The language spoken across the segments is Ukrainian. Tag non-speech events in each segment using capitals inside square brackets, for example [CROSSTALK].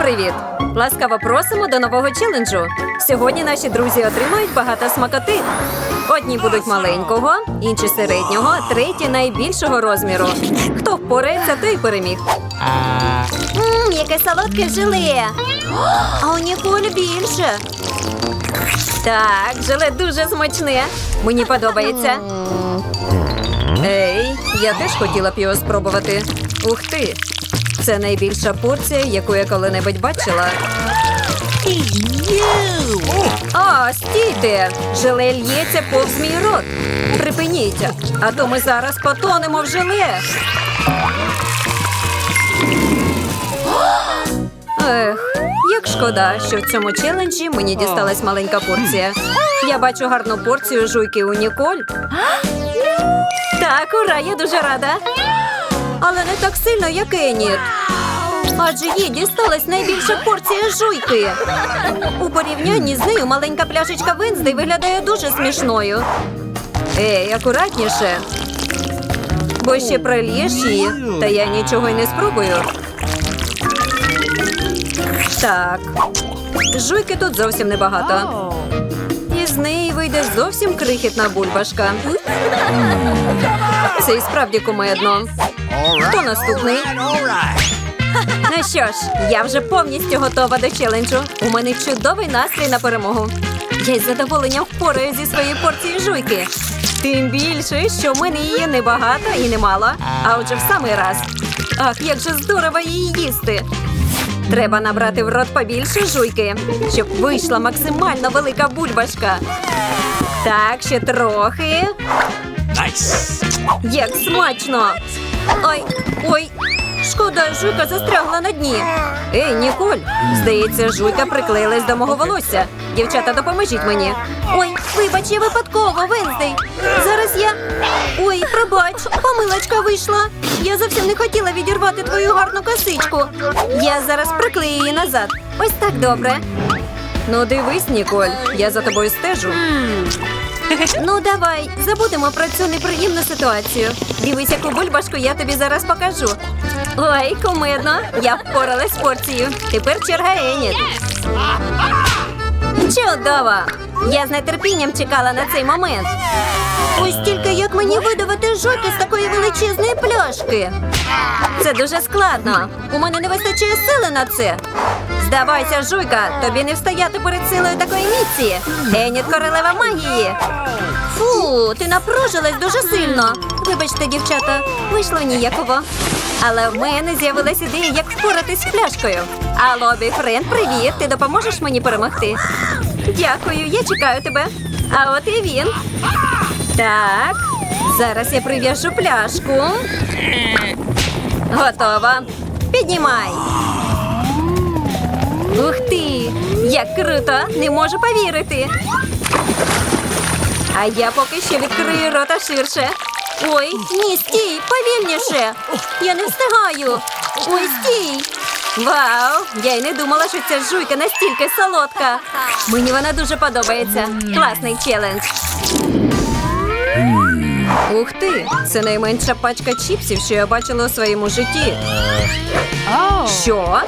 привіт! Ласкаво просимо до нового челенджу. Сьогодні наші друзі отримають багато смакоти. Одні будуть маленького, інші середнього, треті найбільшого розміру. Хто впорається, той переміг. Ммм, яке солодке желе. А у Ніколь більше. Так, желе дуже смачне. Мені подобається. Ей, я теж хотіла б його спробувати. Ух ти! Це найбільша порція, яку я коли-небудь бачила. А, стійте! Желе лється повз мій рот. Припиніть, а то ми зараз потонемо в желе. Ех, як шкода, що в цьому челенджі мені дісталась маленька порція. Я бачу гарну порцію жуйки у Ніколь. Так, ура, я дуже рада. Але не так сильно, як Еніт. Адже їй дісталась найбільша порція жуйки. У порівнянні з нею маленька пляшечка Венздей виглядає дуже смішною. Ей, акуратніше. Бо ще пролієш її, та я нічого й не спробую. Так. Жуйки тут зовсім небагато. І з неї вийде зовсім крихітна бульбашка. Це і справді кумедно. Хто наступний? [LAUGHS] Ну що ж, я вже повністю готова до челенджу. У мене чудовий настрій на перемогу. Я із задоволенням впораю зі своєю порцією жуйки. Тим більше, що в мене її небагато і немало, а отже в самий раз. Ах, як же здорово її їсти. Треба набрати в рот побільше жуйки, щоб вийшла максимально велика бульбашка. Так, ще трохи. Як смачно! Ой, ой, шкода, жуйка застрягла на дні. Ей, Ніколь, здається, жуйка приклеїлась до мого волосся. Дівчата, допоможіть мені. Ой, вибач, я випадково, Венздей. Зараз я. Ой, пробач, помилочка вийшла. Я зовсім не хотіла відірвати твою гарну косичку. Я зараз приклею її назад. Ось так добре. Ну, дивись, Ніколь, я за тобою стежу. Ну, давай, забудемо про цю неприємну ситуацію. Дивись, яку бульбашку я тобі зараз покажу. Ой, кумедно, я впоралась з порцією. Тепер черга Еніт. Чудово! Я з нетерпінням чекала на цей момент. Ось тільки як мені видавати жуйки з такої величезної пляшки. Це дуже складно. У мене не вистачає сили на це. Здавайся, жуйка, тобі не встояти перед силою такої міці. Еніт королева магії. Фу, ти напружилась дуже сильно. Вибачте, дівчата, вийшло ніяково. Але в мене з'явилась ідея, як впоратись з пляшкою. Алло, бійфренд, привіт! Ти допоможеш мені перемогти? Дякую, я чекаю тебе. А от і він. Так, зараз я прив'яжу пляшку. Готова. Піднімай. Ух ти! Як круто! Не можу повірити. А я поки що відкрию рота ширше. Ой, ні, стій, повільніше. Я не встигаю. Ой, стій. Вау! Я й не думала, що ця жуйка настільки солодка. Мені вона дуже подобається. Класний челендж. Ух ти! Це найменша пачка чіпсів, що я бачила у своєму житті. Що?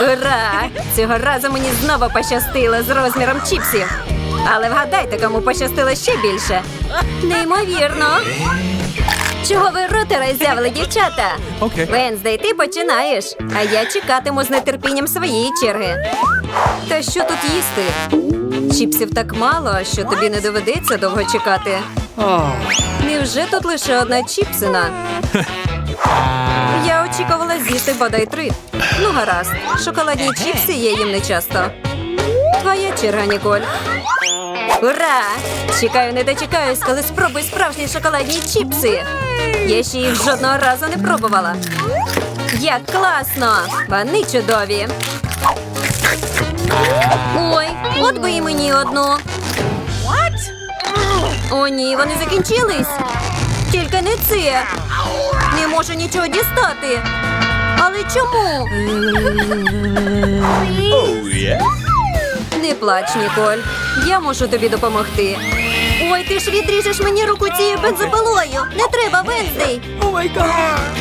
Ура! Цього разу мені знову пощастило з розміром чіпсів. Але вгадайте, кому пощастило ще більше. Неймовірно. Чого ви роти роззявили, дівчата? Окей. Венздей, ти починаєш, а я чекатиму з нетерпінням своєї черги. Та що тут їсти? Чіпсів так мало, що тобі не доведеться довго чекати. Невже тут лише одна чіпсина? [LAUGHS] Я очікувала з'їсти бодай три. Ну, гаразд. Шоколадні чіпси я їм не часто. Твоя черга, Ніколь. Ура! Чекаю, не дочекаюсь, коли спробую справжні шоколадні чіпси. Я ще їх жодного разу не пробувала. Як класно! Вони чудові. Ой, от би і мені одну. О, ні, вони закінчились. Тільки не це. Не можу нічого дістати. Але чому? Не плач, Ніколь. Я можу тобі допомогти. Ой, ти ж відріжеш мені руку цією бензопилою. Не треба, Венздей.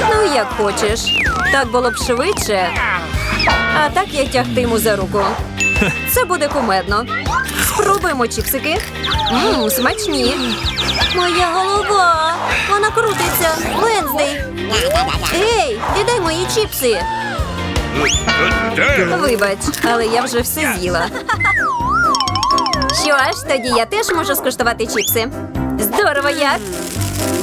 Ну, як хочеш. Так було б швидше. А так я тягтиму за руку. Це буде кумедно. Спробуємо чіпсики. Ммм, смачні. Моя голова. Вона крутиться. Венздей. Ей, віддай мої чіпси. Вибач, але я вже все з'їла. Що ж, тоді я теж можу скуштувати чіпси. Здорово як!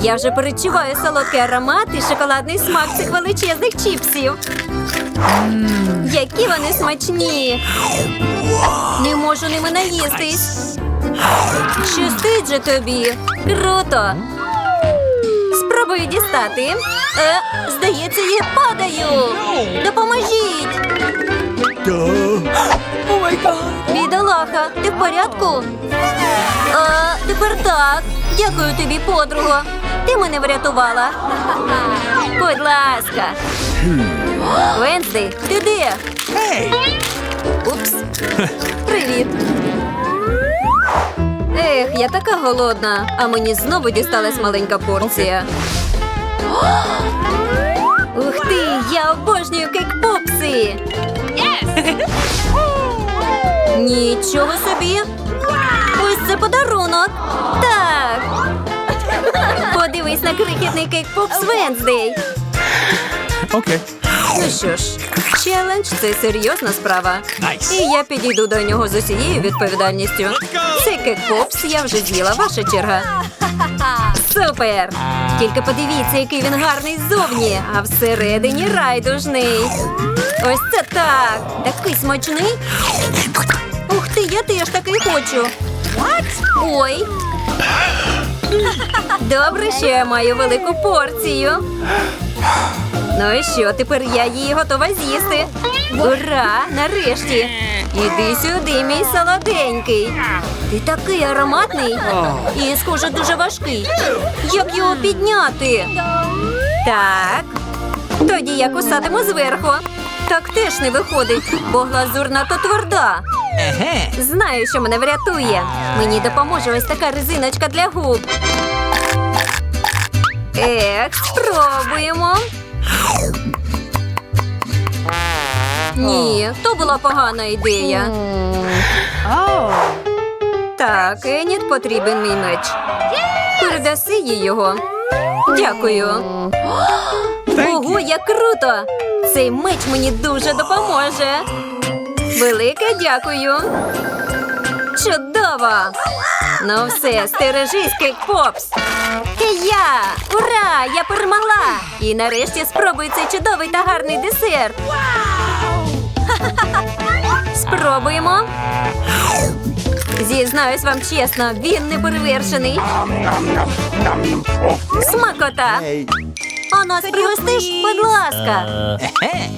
Я вже перечуваю солодкий аромат і шоколадний смак цих величезних чіпсів. Які вони смачні! Не можу ними наїстись. Щастить же тобі. Круто. Спробую дістати. Е, здається, я падаю. Допоможіть. Бідолаха, ти в порядку? А, тепер так. Дякую тобі, подруго. Ти мене врятувала. Будь ласка. Венздей, ти де? Упс. Привіт. Ех, я така голодна, а мені знову дісталась маленька порція. Ух ти, я обожнюю кейк-попси. Нічого собі. Ось це подарунок. Так. Подивись на крихітний кейк-попс Венздей. Okay. Ну що ж, челендж це серйозна справа. І я підійду до нього з усією відповідальністю. Цей кек-попс я вже з'їла, ваша черга. Супер! Тільки подивіться, який він гарний ззовні, а всередині райдужний. Ось це так! Такий смачний. Ух ти, я теж такий хочу. Ой. Добре, що я маю велику порцію. Ну і що, тепер я її готова з'їсти. Ура! Нарешті! Іди сюди, мій солоденький. Ти такий ароматний і, схоже, дуже важкий. Як його підняти? Так. Тоді я кусатиму зверху. Так теж не виходить, бо глазур надто тверда. Знаю, що мене врятує. Мені допоможе ось така резиночка для губ. Ех, спробуємо. Ні, то була погана ідея. Так, Еніт потрібен мій меч. Передаси їй його. Дякую. Ого, як круто! Цей меч мені дуже допоможе. Велике дякую. Чудово! Ну все, стережись, кейк-попс. Я! Ура! Я перемогла! І нарешті спробую цей чудовий та гарний десерт. [LAUGHS] Спробуємо. Зізнаюсь вам чесно, він не перевершений. Смакота! А нас пригостиш, будь ласка.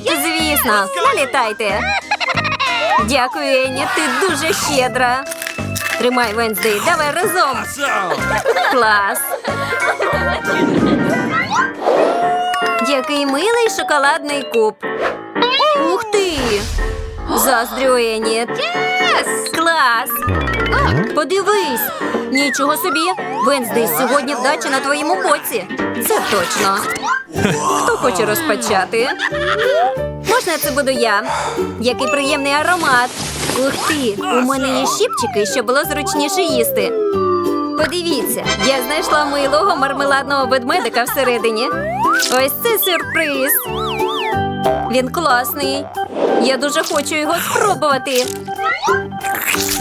Звісно, налітайте. Дякую, Енні, ти дуже щедра. Тримай, Венздей, давай разом. Клас. Який милий шоколадний куб. Ух ти! Заздрю, Еніт. Клас! Подивись! Нічого собі! Венздей, сьогодні вдача на твоєму боці. Це точно. Хто хоче розпочати? Можна це буду я. Який приємний аромат. Ух ти! У мене є щіпчики, щоб було зручніше їсти. Подивіться, я знайшла милого мармеладного ведмедика всередині. Ось це сюрприз. Він класний. Я дуже хочу його спробувати.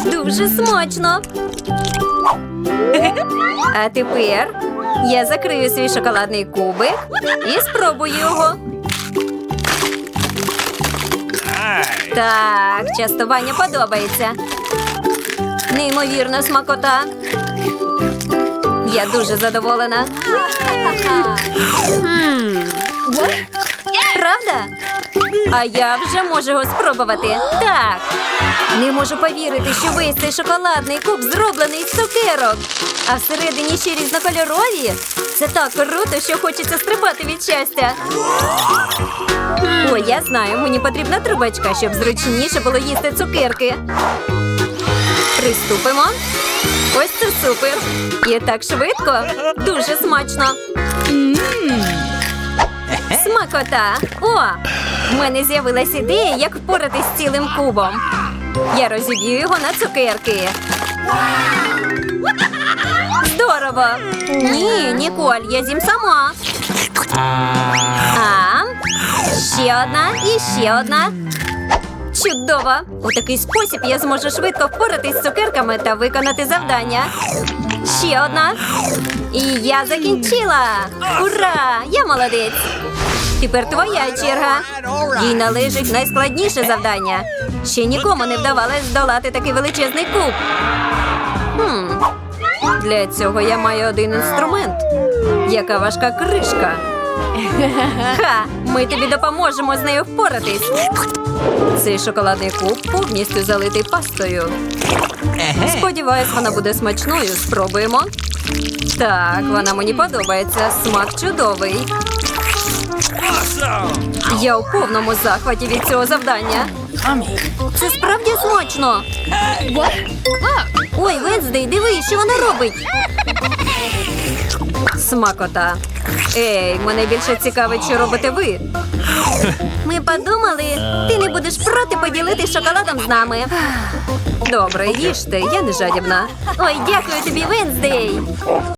Дуже смачно. [LAUGHS] А тепер я закрию свій шоколадний кубик і спробую його. Так, частування подобається. Неймовірна смакота. Я дуже задоволена. Правда? А я вже можу його спробувати. Так. Не можу повірити, що весь цей шоколадний куб зроблений з цукерок. А всередині ще різнокольорові. Це так круто, що хочеться стрибати від щастя. О, я знаю, мені потрібна трубочка, щоб зручніше було їсти цукерки. Приступимо. Ось це супер. І так швидко. Дуже смачно. Смакота. О, В мене з'явилась ідея, як впоратись з цілим кубом. Я розіб'ю його на цукерки. Здорово! Ні, Ніколь, я з'їм сама. А, ще одна і ще одна. Чудово! У такий спосіб я зможу швидко впоратись з цукерками та виконати завдання. Ще одна. І я закінчила! Ура! Я молодець! Тепер твоя черга. Їй належить найскладніше завдання. Ще нікому не вдавалось здолати такий величезний куб. Хм. Для цього я маю один інструмент. Яка важка кришка. Ха! Ми тобі допоможемо з нею впоратись. Цей шоколадний куб повністю залитий пастою. Сподіваюсь, вона буде смачною. Спробуємо. Так, вона мені подобається. Смак чудовий. Я у повному захваті від цього завдання. Це справді смачно. Ой, Венздей, диви, що вона робить. Смакота. Ей, мене більше цікавить, що робите ви. Ми подумали, ти не будеш проти поділитись шоколадом з нами. Добре, їжте, я не жадібна. Ой, дякую тобі, Венздей.